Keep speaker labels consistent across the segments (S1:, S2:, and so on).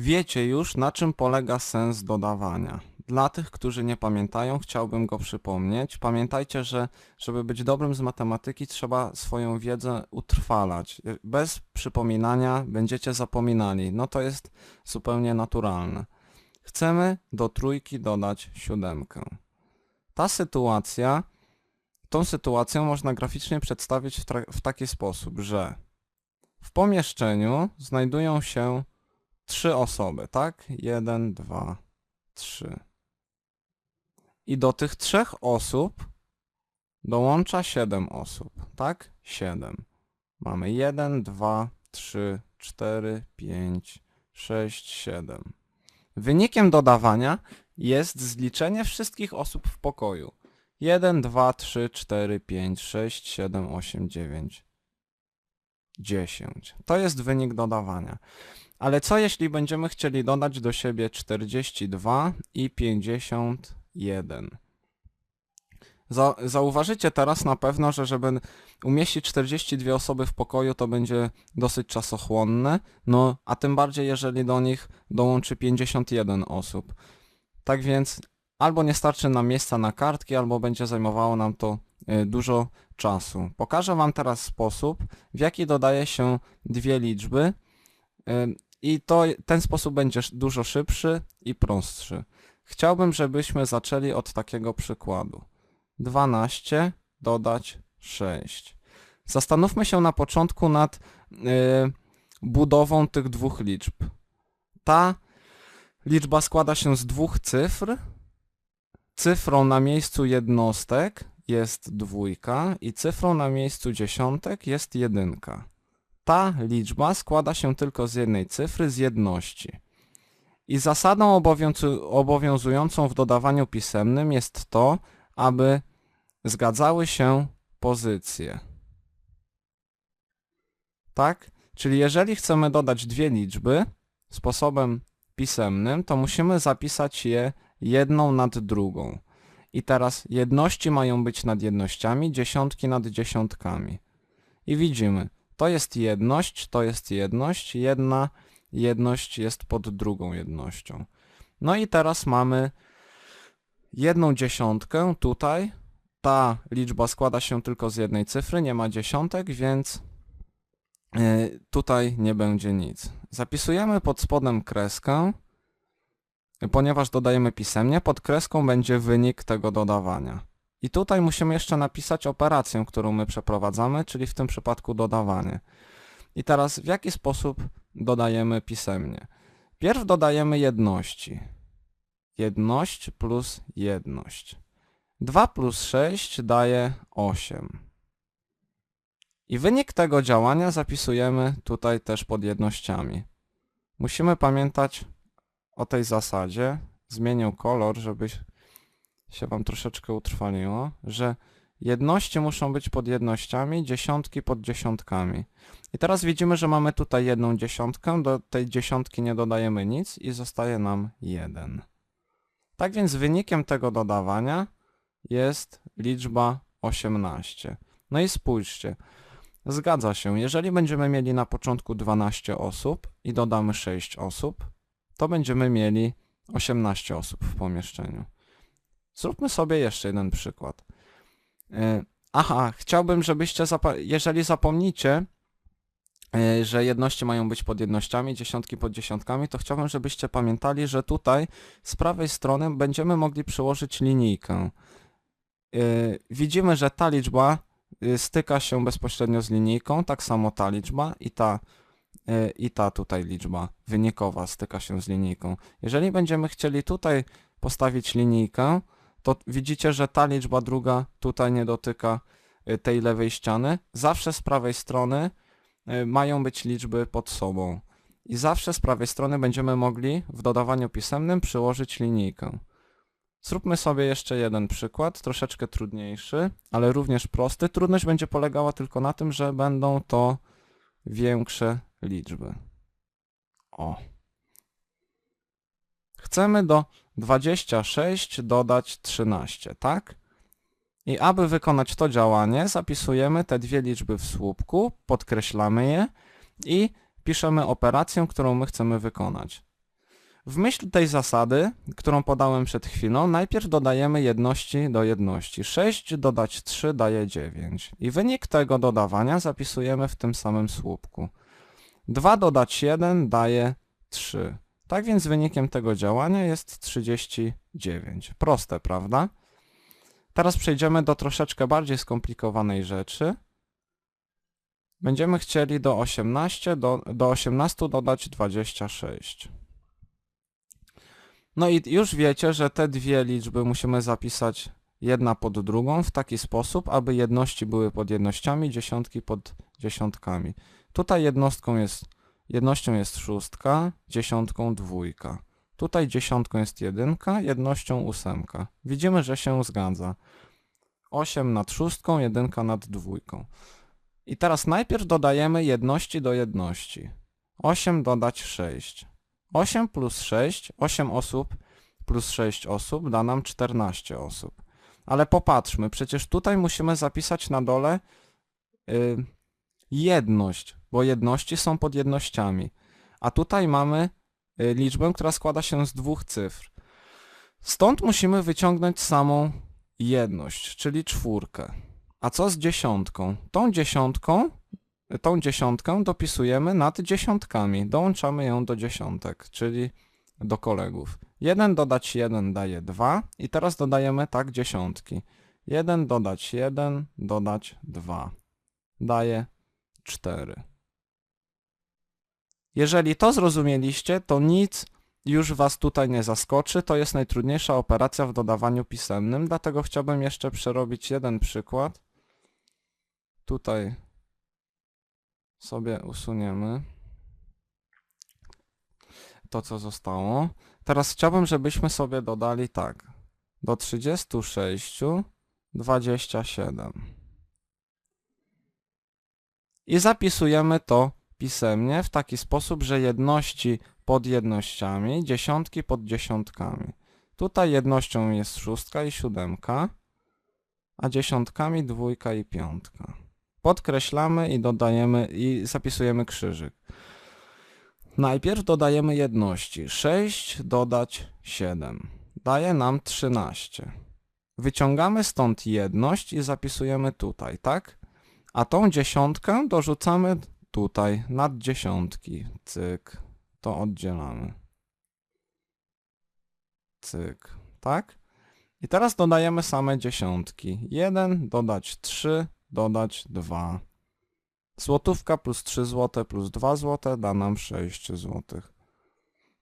S1: Wiecie już, na czym polega sens dodawania. Dla tych, którzy nie pamiętają, chciałbym go przypomnieć. Pamiętajcie, że żeby być dobrym z matematyki, trzeba swoją wiedzę utrwalać. Bez przypominania będziecie zapominali. No to jest zupełnie naturalne. Chcemy do trójki dodać siódemkę. Ta sytuacja, tą sytuację można graficznie przedstawić w, w taki sposób, że w pomieszczeniu znajdują się trzy osoby, tak? Jeden, dwa, trzy. I do tych trzech osób dołącza siedem osób, tak? Siedem. Mamy jeden, dwa, trzy, cztery, pięć, sześć, siedem. Wynikiem dodawania jest zliczenie wszystkich osób w pokoju. 1, 2, 3, 4, 5, 6, 7, 8, 9, 10. To jest wynik dodawania. Ale co jeśli będziemy chcieli dodać do siebie 42 i 51? Za, zauważycie teraz na pewno, że żeby umieścić 42 osoby w pokoju, to będzie dosyć czasochłonne, no a tym bardziej jeżeli do nich dołączy 51 osób. Tak więc albo nie starczy nam miejsca na kartki, albo będzie zajmowało nam to y, dużo czasu. Pokażę Wam teraz sposób, w jaki dodaje się dwie liczby y, i to, ten sposób będzie dużo szybszy i prostszy. Chciałbym, żebyśmy zaczęli od takiego przykładu. 12 dodać 6. Zastanówmy się na początku nad y, budową tych dwóch liczb. Ta liczba składa się z dwóch cyfr. Cyfrą na miejscu jednostek jest dwójka i cyfrą na miejscu dziesiątek jest jedynka. Ta liczba składa się tylko z jednej cyfry, z jedności. I zasadą obowiązu- obowiązującą w dodawaniu pisemnym jest to, aby zgadzały się pozycje. Tak? Czyli jeżeli chcemy dodać dwie liczby sposobem pisemnym, to musimy zapisać je jedną nad drugą. I teraz jedności mają być nad jednościami, dziesiątki nad dziesiątkami. I widzimy, to jest jedność, to jest jedność, jedna jedność jest pod drugą jednością. No i teraz mamy jedną dziesiątkę tutaj. Ta liczba składa się tylko z jednej cyfry, nie ma dziesiątek, więc yy, tutaj nie będzie nic. Zapisujemy pod spodem kreskę, ponieważ dodajemy pisemnie, pod kreską będzie wynik tego dodawania. I tutaj musimy jeszcze napisać operację, którą my przeprowadzamy, czyli w tym przypadku dodawanie. I teraz w jaki sposób dodajemy pisemnie? Pierw dodajemy jedności. Jedność plus jedność. 2 plus 6 daje 8. I wynik tego działania zapisujemy tutaj też pod jednościami. Musimy pamiętać o tej zasadzie. Zmienię kolor, żeby się Wam troszeczkę utrwaliło, że jedności muszą być pod jednościami, dziesiątki pod dziesiątkami. I teraz widzimy, że mamy tutaj jedną dziesiątkę, do tej dziesiątki nie dodajemy nic i zostaje nam 1. Tak więc wynikiem tego dodawania jest liczba 18. No i spójrzcie, zgadza się, jeżeli będziemy mieli na początku 12 osób i dodamy 6 osób, to będziemy mieli 18 osób w pomieszczeniu. Zróbmy sobie jeszcze jeden przykład. Yy, Aha, chciałbym, żebyście, zapa- jeżeli zapomnicie, yy, że jedności mają być pod jednościami, dziesiątki pod dziesiątkami, to chciałbym, żebyście pamiętali, że tutaj z prawej strony będziemy mogli przyłożyć linijkę. Yy, Widzimy, że ta liczba styka się bezpośrednio z linijką, tak samo ta liczba i ta, i ta tutaj liczba wynikowa styka się z linijką. Jeżeli będziemy chcieli tutaj postawić linijkę, to widzicie, że ta liczba druga tutaj nie dotyka y, tej lewej ściany. Zawsze z prawej strony y, mają być liczby pod sobą. I zawsze z prawej strony będziemy mogli w dodawaniu pisemnym przyłożyć linijkę. Zróbmy sobie jeszcze jeden przykład, troszeczkę trudniejszy, ale również prosty. Trudność będzie polegała tylko na tym, że będą to większe liczby. O. Chcemy do 26 dodać 13, tak? I aby wykonać to działanie, zapisujemy te dwie liczby w słupku, podkreślamy je i piszemy operację, którą my chcemy wykonać. W myśl tej zasady, którą podałem przed chwilą, najpierw dodajemy jedności do jedności. 6 dodać 3 daje 9. I wynik tego dodawania zapisujemy w tym samym słupku. 2 dodać 1 daje 3. Tak więc wynikiem tego działania jest 39. Proste, prawda? Teraz przejdziemy do troszeczkę bardziej skomplikowanej rzeczy. Będziemy chcieli do 18, do, do 18 dodać 26. No i już wiecie, że te dwie liczby musimy zapisać jedna pod drugą w taki sposób, aby jedności były pod jednościami, dziesiątki pod dziesiątkami. Tutaj jednostką jest, jednością jest szóstka, dziesiątką dwójka. Tutaj dziesiątką jest jedynka, jednością ósemka. Widzimy, że się zgadza. 8 nad szóstką, jedynka nad dwójką. I teraz najpierw dodajemy jedności do jedności. 8 dodać 6. 8 plus 6, 8 osób plus 6 osób da nam 14 osób. Ale popatrzmy, przecież tutaj musimy zapisać na dole y, jedność, bo jedności są pod jednościami. A tutaj mamy y, liczbę, która składa się z dwóch cyfr. Stąd musimy wyciągnąć samą jedność, czyli czwórkę. A co z dziesiątką? Tą dziesiątką, tą dziesiątkę dopisujemy nad dziesiątkami. Dołączamy ją do dziesiątek, czyli do kolegów. 1 dodać 1 daje 2 i teraz dodajemy tak dziesiątki. 1 dodać 1 dodać 2 daje 4. Jeżeli to zrozumieliście, to nic już Was tutaj nie zaskoczy. To jest najtrudniejsza operacja w dodawaniu pisemnym, dlatego chciałbym jeszcze przerobić jeden przykład. Tutaj sobie usuniemy to, co zostało. Teraz chciałbym, żebyśmy sobie dodali tak. Do 36 27. I zapisujemy to pisemnie w taki sposób, że jedności pod jednościami, dziesiątki pod dziesiątkami. Tutaj jednością jest szóstka i siódemka, a dziesiątkami dwójka i piątka. Podkreślamy i dodajemy i zapisujemy krzyżyk. Najpierw dodajemy jedności. 6 dodać 7. Daje nam 13. Wyciągamy stąd jedność i zapisujemy tutaj, tak? A tą dziesiątkę dorzucamy tutaj, nad dziesiątki. Cyk. To oddzielamy. Cyk. Tak? I teraz dodajemy same dziesiątki. 1 dodać 3 dodać 2. Złotówka plus 3 zł plus 2 zł da nam 6 zł.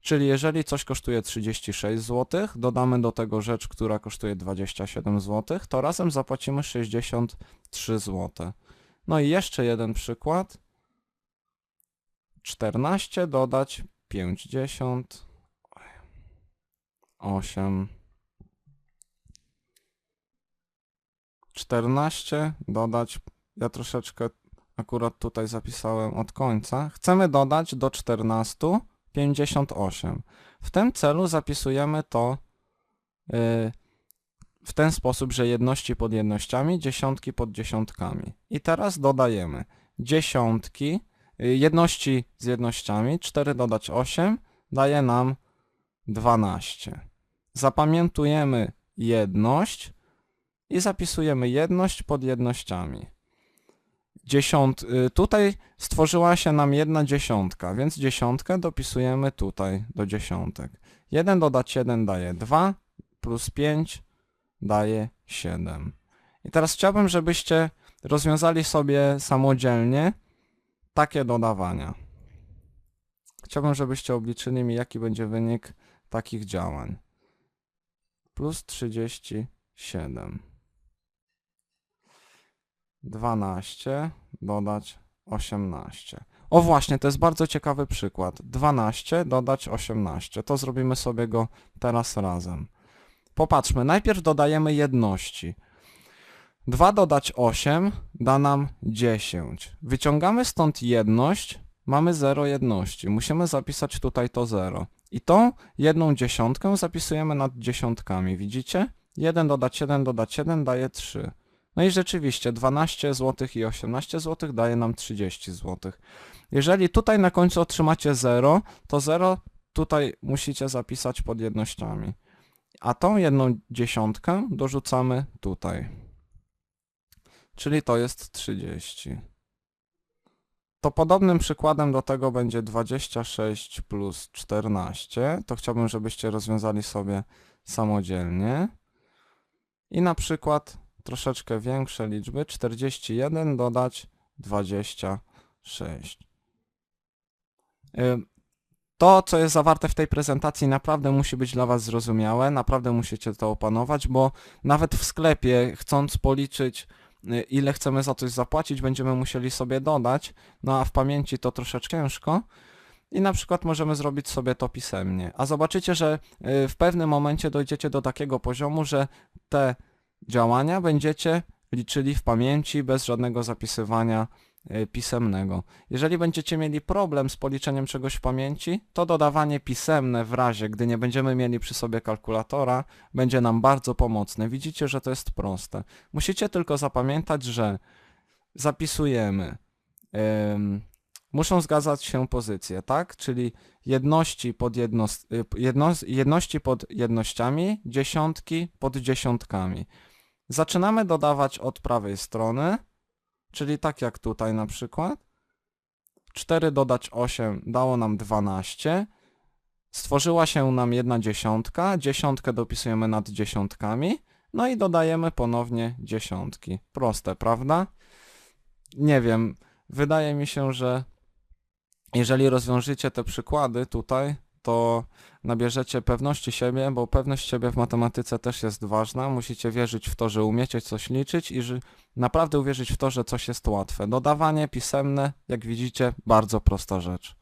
S1: Czyli jeżeli coś kosztuje 36 zł, dodamy do tego rzecz, która kosztuje 27 zł, to razem zapłacimy 63 zł. No i jeszcze jeden przykład. 14 dodać 50 8 14 dodać ja troszeczkę akurat tutaj zapisałem od końca. Chcemy dodać do 14 58. W tym celu zapisujemy to yy, w ten sposób, że jedności pod jednościami, dziesiątki pod dziesiątkami. I teraz dodajemy dziesiątki, jedności z jednościami, 4 dodać 8 daje nam 12. Zapamiętujemy jedność i zapisujemy jedność pod jednościami dziesiąt... y, Tutaj stworzyła się nam jedna dziesiątka, więc dziesiątkę dopisujemy tutaj do dziesiątek. 1 dodać 1 daje 2, plus 5 daje 7. I teraz chciałbym, żebyście rozwiązali sobie samodzielnie takie dodawania. Chciałbym, żebyście obliczyli mi, jaki będzie wynik takich działań. Plus 37. 12 dodać 18. O właśnie, to jest bardzo ciekawy przykład. 12 dodać 18. To zrobimy sobie go teraz razem. Popatrzmy, najpierw dodajemy jedności. 2 dodać 8 da nam 10. Wyciągamy stąd jedność, mamy 0 jedności. Musimy zapisać tutaj to 0. I tą jedną dziesiątkę zapisujemy nad dziesiątkami, widzicie? 1 dodać 1 dodać 1 daje 3. No i rzeczywiście 12 zł i 18 zł daje nam 30 zł. Jeżeli tutaj na końcu otrzymacie 0, to 0 tutaj musicie zapisać pod jednościami. A tą jedną dziesiątkę dorzucamy tutaj. Czyli to jest 30. To podobnym przykładem do tego będzie 26 plus 14. To chciałbym, żebyście rozwiązali sobie samodzielnie. I na przykład troszeczkę większe liczby, 41 dodać 26. Ym, To, co jest zawarte w tej prezentacji, naprawdę musi być dla Was zrozumiałe, naprawdę musicie to opanować, bo nawet w sklepie, chcąc policzyć, ile chcemy za coś zapłacić, będziemy musieli sobie dodać, no a w pamięci to troszeczkę ciężko. I na przykład możemy zrobić sobie to pisemnie. A zobaczycie, że y, w pewnym momencie dojdziecie do takiego poziomu, że te działania będziecie liczyli w pamięci bez żadnego zapisywania y, pisemnego. Jeżeli będziecie mieli problem z policzeniem czegoś w pamięci, to dodawanie pisemne w razie, gdy nie będziemy mieli przy sobie kalkulatora, będzie nam bardzo pomocne. Widzicie, że to jest proste. Musicie tylko zapamiętać, że zapisujemy. ym, muszą zgadzać się pozycje, tak? Czyli jedności pod, jednost, y, jedno, jedności pod jednościami, dziesiątki pod dziesiątkami. Zaczynamy dodawać od prawej strony, czyli tak jak tutaj na przykład. 4 dodać 8 dało nam 12. Stworzyła się nam jedna dziesiątka, dziesiątkę dopisujemy nad dziesiątkami, no i dodajemy ponownie dziesiątki. Proste, prawda? Nie wiem, wydaje mi się, że jeżeli rozwiążycie te przykłady tutaj, to nabierzecie pewności siebie, bo pewność siebie w matematyce też jest ważna. Musicie wierzyć w to, że umiecie coś liczyć i że naprawdę uwierzyć w to, że coś jest łatwe. Dodawanie pisemne, jak widzicie, bardzo prosta rzecz.